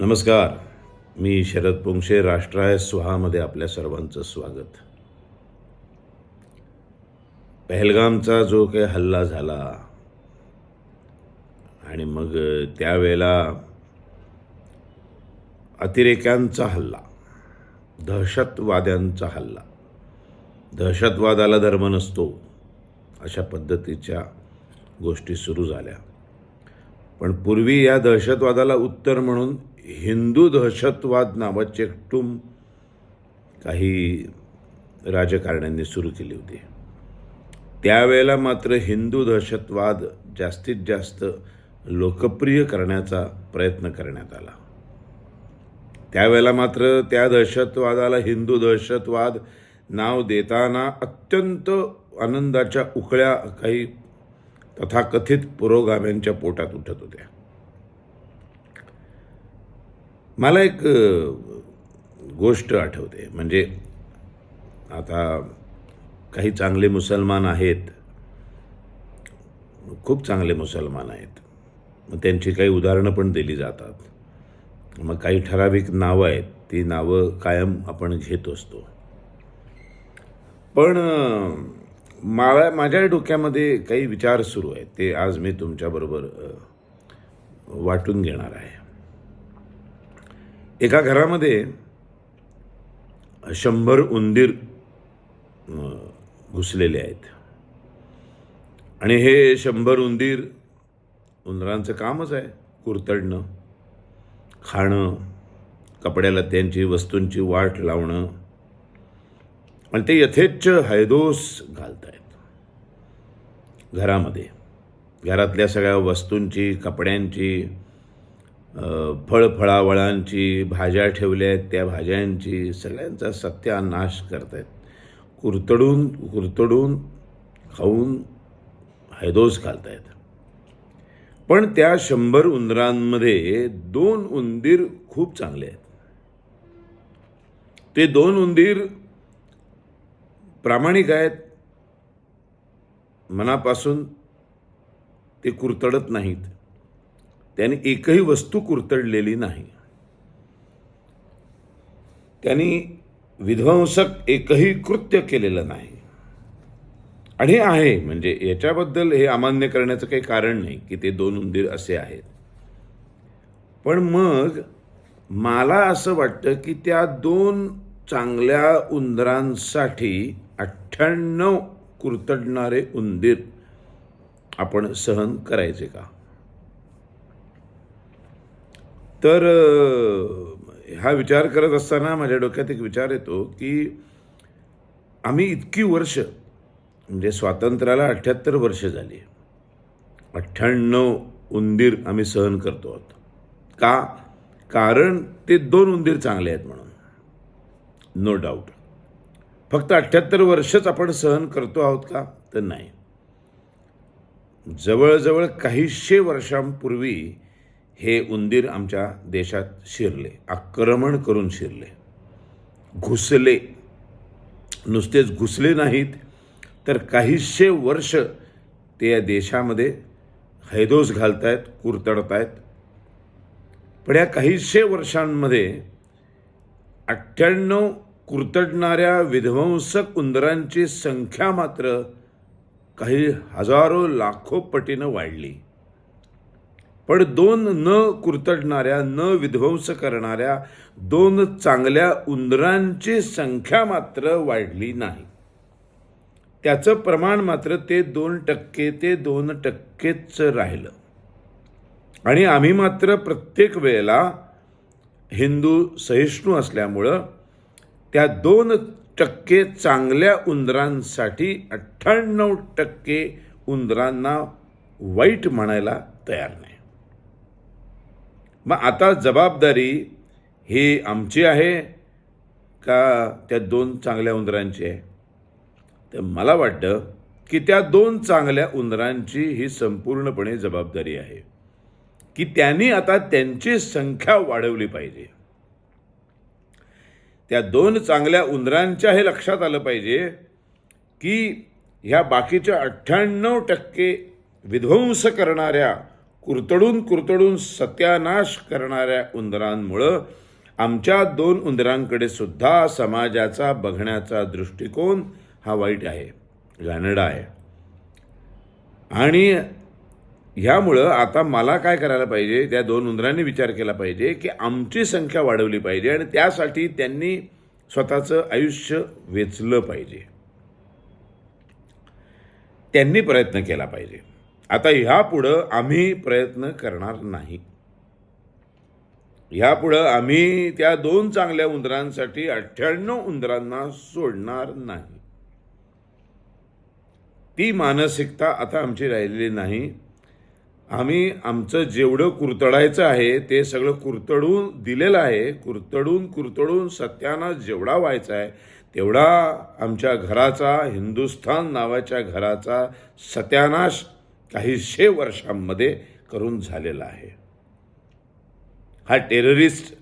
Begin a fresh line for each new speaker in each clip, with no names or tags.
नमस्कार. मी शरद पोंक्षे राष्ट्राय स्वाहामध्ये आपल्या सर्वांचं स्वागत. पहलगामचा जो काही हल्ला झाला आणि मग त्यावेळेला अतिरेक्यांचा हल्ला दहशतवाद्यांचा हल्ला. दहशतवादाला धर्म नसतो अशा पद्धतीच्या गोष्टी सुरू झाल्या. पण पूर्वी या दहशतवादाला उत्तर म्हणून हिंदू दहशतवाद नावाचे कुटुंब काही राजकारण्यांनी सुरू केली होती. त्यावेळेला मात्र हिंदू दहशतवाद जास्तीत जास्त लोकप्रिय करण्याचा प्रयत्न करण्यात आला. त्यावेळेला मात्र त्या दहशतवादाला हिंदू दहशतवाद नाव देताना अत्यंत आनंदाच्या उकळ्या काही तथाकथित पुरोगाम्यांच्या पोटात उठत होत्या. मला एक गोष्ट आठवते. म्हणजे आता काही चांगले मुसलमान आहेत. खूप चांगले मुसलमान आहेत. मग त्यांची काही उदाहरणं पण दिली जातात. मग काही ठराविक नावं आहेत. ती नावं कायम आपण घेत असतो. पण मला माझ्या डोक्यामध्ये काही विचार सुरू आहेत. ते आज मी तुमच्याबरोबर वाटून घेणार आहे. एका घरामध्ये शंभर उंदीर घुसलेले आहेत. आणि हे शंभर उंदीर उंदरांचं कामच आहे. कुरतडणं खाणं कपड्याला त्यांची वस्तूंची वाट लावणं. आणि ते यथेच्छ हैदोस घालत आहेत घरामध्ये घरातल्या सगळ्या वस्तूंची कपड्यांची फळफळावळांची भाज्या ठेवल्या आहेत त्या भाज्यांची सगळ्यांचा सत्यानाश करत आहेत कुरतडून कुरतडून खाऊन हैदोस घालत आहेत पण त्या शंभर उंदरांमध्ये दोन उंदीर खूप चांगले आहेत. ते दोन उंदीर प्रामाणिक आहेत. मनापासून ते कुरतडत नाहीत. त्याने एकही वस्तू कुरतडलेली नाही. त्यांनी विध्वंसक एकही कृत्य केलेलं नाही. आणि हे आहे म्हणजे याच्याबद्दल हे अमान्य करण्याचं काही कारण नाही की ते दोन उंदीर असे आहेत. पण मग मला असं वाटतं की त्या दोन चांगल्या उंदरांसाठी अठ्ठ्याण्णव कुरतडणारे उंदीर आपण सहन करायचे का? तर हा विचार करत असताना माझ्या डोक्यात एक विचार येतो की आम्ही इतकी वर्ष म्हणजे स्वातंत्र्याला अठ्ठ्याहत्तर वर्ष झाली अठ्ठ्याण्णव उंदीर आम्ही सहन करतो आहोत. का? कारण ते दोन उंदीर चांगले आहेत म्हणून. नो डाऊट फक्त अठ्ठ्याहत्तर वर्षच आपण सहन करतो आहोत का? तर नाही. जवळजवळ काहीशे वर्षांपूर्वी हे उंदीर आमच्या देशात शिरले आक्रमण करून शिरले. घुसले. नुसतेच घुसले नाहीत तर काहीशे वर्ष ते या देशामध्ये हैदोस घालतायत कुरतडतायत. पण या काहीशे वर्षांमध्ये अठ्ठ्याण्णव कुरतडणाऱ्या विध्वंसक उंदरांची संख्या मात्र काही हजारो लाखो पटीनं वाढली. पण दोन न कुरतडणाऱ्या न विध्वंस करणाऱ्या दोन चांगल्या उंदरांची संख्या मात्र वाढली नाही. त्याचं प्रमाण मात्र ते दोन टक्के ते दोन टक्केच राहिलं. आणि आम्ही मात्र प्रत्येक वेळेला हिंदू सहिष्णू असल्यामुळं त्या दोन टक्के चांगल्या उंदरांसाठी अठ्ठ्याण्णव टक्के उंदरांना वाईट म्हणायला तयार नाही. मग आता जबाबदारी ही आमची आहे का त्या दोन चांगल्या उंदरांची आहे? तर मला वाटतं की त्या दोन चांगल्या उंदरांची ही संपूर्णपणे जबाबदारी आहे. की त्यांनी आता त्यांची संख्या वाढवली पाहिजे. त्या दोन चांगल्या उंदरांच्या हे लक्षात आलं पाहिजे की ह्या बाकीच्या अठ्ठ्याण्णव टक्के विध्वंस करणाऱ्या कुरतडून कुरतडून सत्यानाश करणाऱ्या उंदरांमुळं आमच्या दोन उंदरांकडे सुद्धा समाजाचा बघण्याचा दृष्टिकोन हा वाईट आहे घाणडा आहे. आणि ह्यामुळं आता मला काय करायला पाहिजे त्या दोन उंदरांनी विचार केला पाहिजे की आमची संख्या वाढवली पाहिजे आणि त्यासाठी त्यांनी स्वतःचं आयुष्य वेचलं पाहिजे. त्यांनी प्रयत्न केला पाहिजे. आता ह्यापुढं आम्ही प्रयत्न करणार नाही. ह्यापुढं आम्ही त्या दोन चांगल्या उंदरांसाठी अठ्ठ्याण्णव उंदरांना सोडणार नाही. ती मानसिकता आता आमची राहिलेली नाही. आम्ही आमचं जेवढं कुरतडायचं आहे ते सगळं कुरतडून दिलेलं आहे. कुरतडून कुरतडून सत्यानाश जेवढा व्हायचा आहे तेवढा आमच्या घराचा हिंदुस्थान नावाच्या घराचा सत्यानाश काहीशे वर्षांमध्ये करून झालेला आहे. हा टेररिस्ट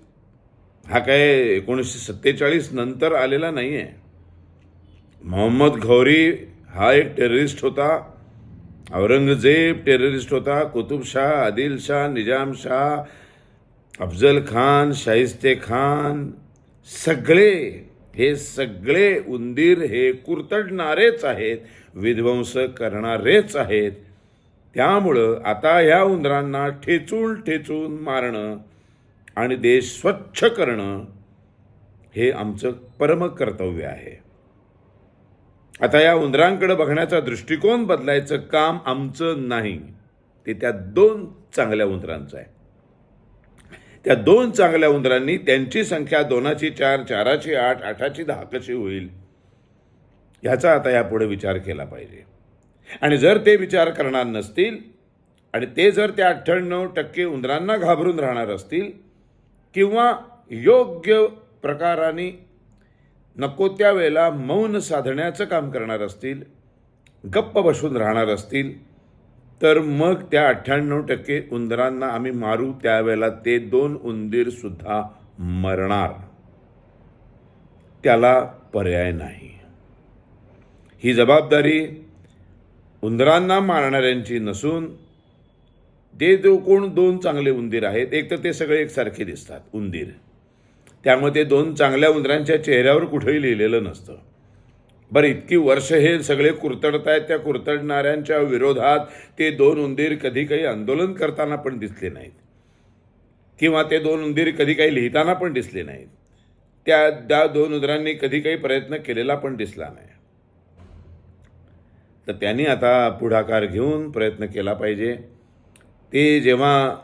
हा काय एकोणीसशे सत्तेचाळीस नंतर आलेला नाही आहे मोहम्मद घौरी हा एक टेररिस्ट होता. औरंगजेब टेररिस्ट होता. कुतुबशाह आदिलशाह निजामशाह अफजल खान शाहिस्ते खान सगळे हे सगळे उंदीर हे कुरतडणारेच आहेत विध्वंस करणारेच आहेत. त्यामुळं आता ह्या उंदरांना ठेचून ठेचून मारणं आणि देश स्वच्छ करणं हे आमचं परमकर्तव्य आहे. आता या उंदरांकडे बघण्याचा दृष्टिकोन बदलायचं काम आमचं नाही. ते त्या दोन चांगल्या उंदरांचं आहे. त्या दोन चांगल्या उंदरांनी त्यांची संख्या दोनाची चार चाराची आठ आठाची दहा कशी होईल? ह्याचा आता यापुढे विचार केला पाहिजे. आणि जर ते विचार करणार नसतील आणि ते जर त्या अठ्ठ्याण्णव टक्के उंदरांना घाबरून राहणार असतील किंवा योग्य प्रकाराने नको त्या वेळेला मौन साधण्याचं काम करणार असतील गप्प बसून राहणार असतील तर मग त्या अठ्ठ्याण्णव टक्के उंदरांना आम्ही मारू त्यावेळेला ते दोन उंदीर सुद्धा मरणार. त्याला पर्याय नाही. ही जबाबदारी उंदरांना मारणाऱ्यांची नसून ते जो कोण दोन चांगले उंदीर आहेत एक तर ते सगळे एकसारखे दिसतात उंदीर. त्यामुळे ते दोन चांगल्या उंदरांच्या चेहऱ्यावर कुठेही लिहिलेलं नसतं. बरं इतकी वर्ष हे सगळे कुरतडत आहेत त्या कुरतडणाऱ्यांच्या विरोधात ते दोन उंदीर कधी काही आंदोलन करताना पण दिसले नाहीत. किंवा ते दोन उंदीर कधी काही लिहिताना पण दिसले नाहीत. त्या त्या दोन उंदरांनी कधी काही प्रयत्न केलेला पण दिसला नाही. तर त्यांनी आता पुढाकार घेऊन प्रयत्न केला पाहिजे. ते जेव्हा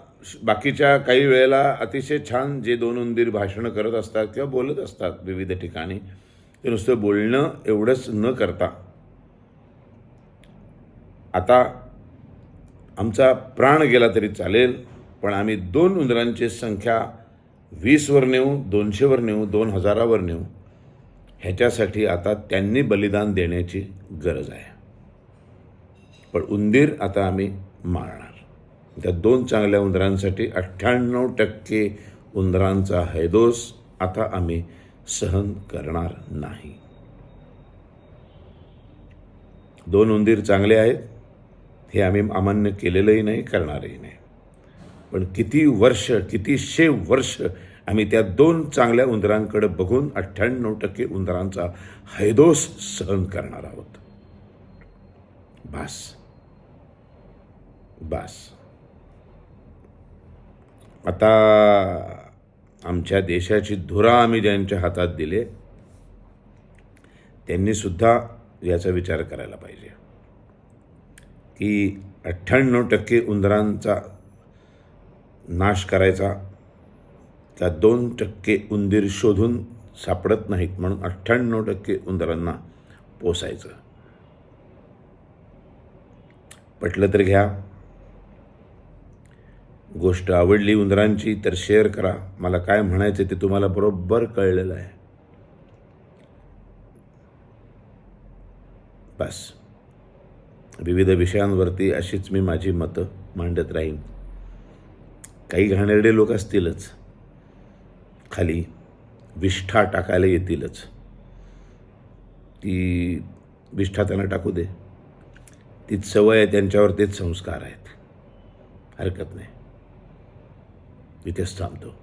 बाकीच्या काही वेळेला अतिशय छान जे दोन उंदीर भाषणं करत असतात किंवा बोलत असतात विविध ठिकाणी ते नुसतं बोलणं एवढंच न करता. आता आमचा प्राण गेला तरी चालेल पण आम्ही दोन उंदरांची संख्या वीसवर नेऊ दोनशेवर नेऊ दोन हजारावर नेऊ ह्याच्यासाठी आता त्यांनी बलिदान देण्याची गरज आहे. पण उंदीर आता आम्ही मारणार. त्या दोन चांगल्या उंदरांसाठी अठ्ठ्याण्णव टक्के उंदरांचा हैदोस आता आम्ही सहन करणार नाही. दोन उंदीर चांगले आहेत हे आम्ही अमान्य केलेलंही नाही करणारही नाही. पण किती वर्ष किती शे वर्ष आम्ही त्या दोन चांगल्या उंदरांकडे बघून अठ्ठ्याण्णव टक्के उंदरांचा हैदोस सहन करणार आहोत. बास. बास. आता आमच्या देशाची धुरा आम्ही ज्यांच्या हातात दिले त्यांनी सुद्धा याचा विचार करायला पाहिजे. की अठ्ठ्याण्णव टक्के उंदरांचा नाश करायचा त्या दोन टक्के उंदीर शोधून सापडत नाहीत म्हणून अठ्ठ्याण्णव टक्के उंदरांना पोसायचं. पटलं तर घ्या. गोष्ट आवडली उंदरांची तर शेअर करा. मला काय म्हणायचं ते तुम्हाला बरोबर कळलेलं आहे. बस. विविध विषयांवरती अशीच मी माझी मतं मांडत राहीन. काही घाणेरडे लोक असतीलच. खाली विष्ठा टाकायला येतीलच. ती विष्ठा त्यांना टाकू दे. तीच सवय आहे त्यांच्यावर तेच संस्कार आहेत. हरकत नाही. इथेच थांबतो.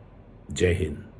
जय हिंद.